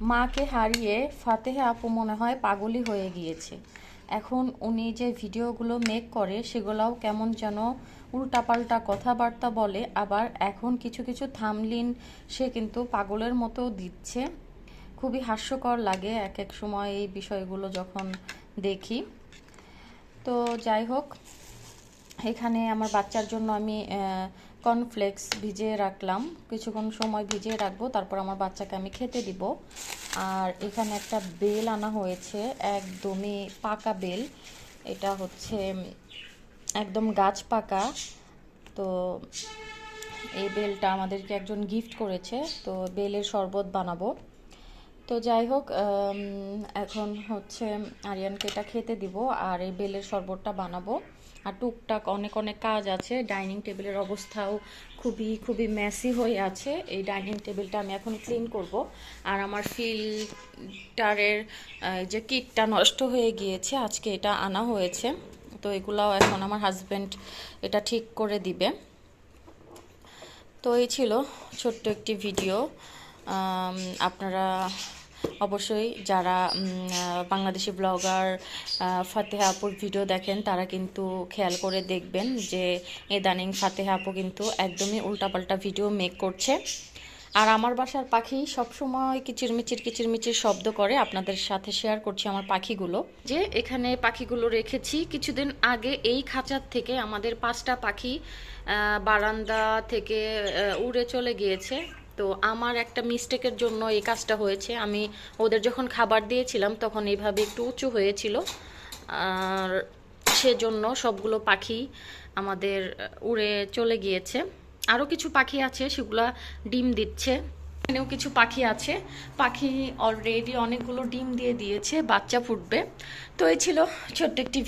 মাকে হারিয়ে ফাতেহা আপু মনে হয় পাগলই হয়ে গিয়েছে। এখন উনি যে ভিডিওগুলো মেক করে, সেগুলোও কেমন যেন উল্টাপাল্টা কথাবার্তা বলে, আবার এখন কিছু কিছু থামলিন সে কিন্তু পাগলের মতো দিচ্ছে। খুবই হাস্যকর লাগে এক এক সময় এই বিষয়গুলো যখন দেখি। তো যাই হোক এখানে আমার বাচ্চার জন্য আমি কর্নফ্লেক্স ভিজিয়ে রাখলাম। কিছুক্ষণ সময় ভিজিয়ে রাখব, তারপর আমার বাচ্চাকে আমি খেতে দিব। আর এখানে একটা বেল আনা হয়েছে, একদমই পাকা বেল। এটা হচ্ছে, একদম গাছ পাকা। তো এই বেলটা আমাদেরকে একজন গিফট করেছে, তো বেলের শরবত বানাবো। তো যাই হোক এখন হচ্ছে আরিয়ানকে এটা খেতে দিব আর এই বেলের শরবতটা বানাবো। আর টুকটাক অনেক অনেক কাজ আছে, ডাইনিং টেবিলের অবস্থাও খুবই খুবই মেসি হয়ে আছে। এই ডাইনিং টেবিলটা আমি এখন ক্লিন করব। আর আমার ফিল্টারের যে কিটটা নষ্ট হয়ে গিয়েছে, আজকে এটা আনা হয়েছে। তো এগুলাও এখন আমার হাজব্যান্ড এটা ঠিক করে দিবে। তো এই ছিল ছোট্ট একটি ভিডিও আপনারা অবশ্যই যারা বাংলাদেশি ব্লগার ফাতেহা আপুর ভিডিও দেখেন, তারা কিন্তু খেয়াল করে দেখবেন যে এদানিং ফাতেহা আপু কিন্তু একদমই উল্টাপাল্টা ভিডিও মেক করছে। আর আমার বাসার পাখি সবসময় কিচিরমিচির কিচিরমিচির শব্দ করে। আপনাদের সাথে শেয়ার করছি আমার পাখিগুলো। যে এখানে পাখিগুলো রেখেছি, কিছুদিন আগে এই খাঁচার থেকে আমাদের পাঁচটা পাখি বারান্দা থেকে উড়ে চলে গিয়েছে। তো আমার একটা মিস্টেকের জন্য এই কাজটা হয়েছে। আমি ওদের যখন খাবার দিয়েছিলাম, তখন এইভাবে একটু উঁচু হয়েছিল। আর সেজন্য সবগুলো পাখি আমাদের উড়ে চলে গিয়েছে। আরও কিছু পাখি আছে, সেগুলা ডিম দিচ্ছে। এখানেও কিছু পাখি আছে। পাখি অলরেডি অনেকগুলো ডিম দিয়ে দিয়েছে, বাচ্চা ফুটবে। তো এই ছিল ছোট্ট একটি